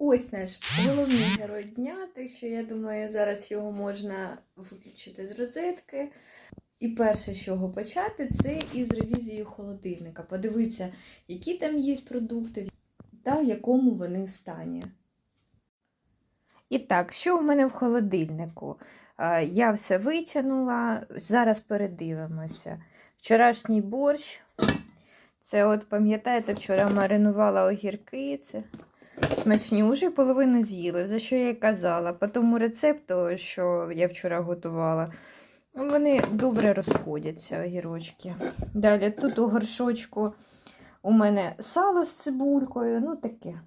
Ось наш головний герой дня, так що я думаю, зараз його можна виключити з розетки. І перше, з чого почати, це із ревізії холодильника. Подивитися, які там є продукти та в якому вони стані. І так, що у мене в холодильнику? Е, Я все витягнула, зараз передивимося. Вчорашній борщ. Це, от, пам'ятаєте, вчора маринувала огірки. Це смачні, уже половину з'їли, за що я й казала. По тому рецепту, що я вчора готувала, вони добре розходяться, огірочки. Далі тут у горшочку у мене сало з цибулькою, ну таке.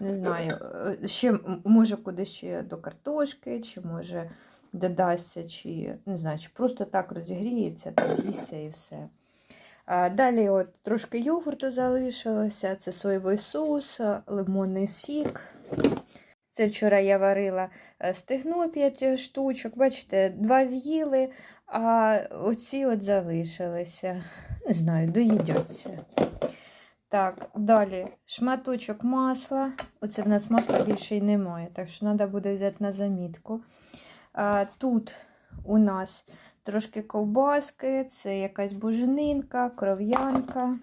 Не знаю, е, ще може кудись ще до картошки, чи може додасться, чи не знаю, чи просто так розігріється, та з'їсться і все. Далі от трошки йогурту залишилося, це соєвий соус, лимонний сік. Це вчора я варила е, стегно 5 штучок, бачите, два з'їли, а оці от залишилися. Не знаю, доїдяться. Так, далі шматочок масла. Оце в нас масла більше й немає, так що треба буде взяти на замітку. А, тут у нас трошки ковбаски, це якась буженинка, кров'янка.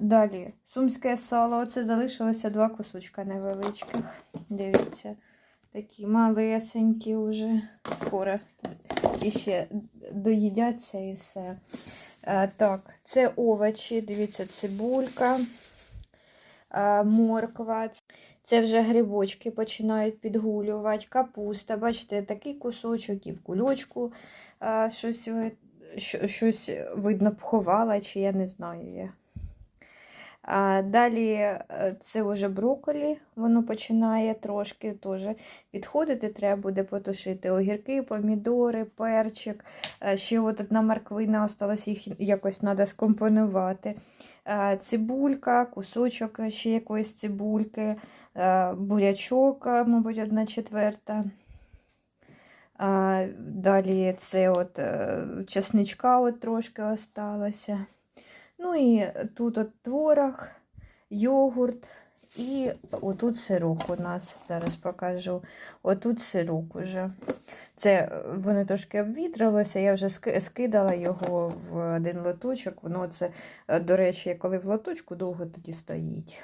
Далі сумське сало. Оце залишилося два кусочка невеличких. Дивіться, такі малесенькі вже. Скоро іще доїдяться і все. А, так, це овочі, дивіться, цибулька, морква. Це вже грибочки починають підгулювати, капуста. Бачите, такий кусочок і в кульочку щось, щось видно поховала, чи я не знаю. Я. Далі е, це вже брокколі, воно починає трошки теж відходити, треба буде потушити огірки, помідори, перчик. Е, Ще от одна морквина осталась, їх якось треба скомпонувати. Е, Цибулька, кусочок ще якоїсь цибульки, е, бурячок, е, мабуть, одна четверта. Далі це от чесничка от трошки осталося. Ну і тут от творог, йогурт і отут сирок у нас. Зараз покажу. Отут сирок уже. Це е, воно трошки обвітрилося, я вже ски- скидала його в один лоточок. Воно це, е, до речі, коли в лоточку довго тоді стоїть.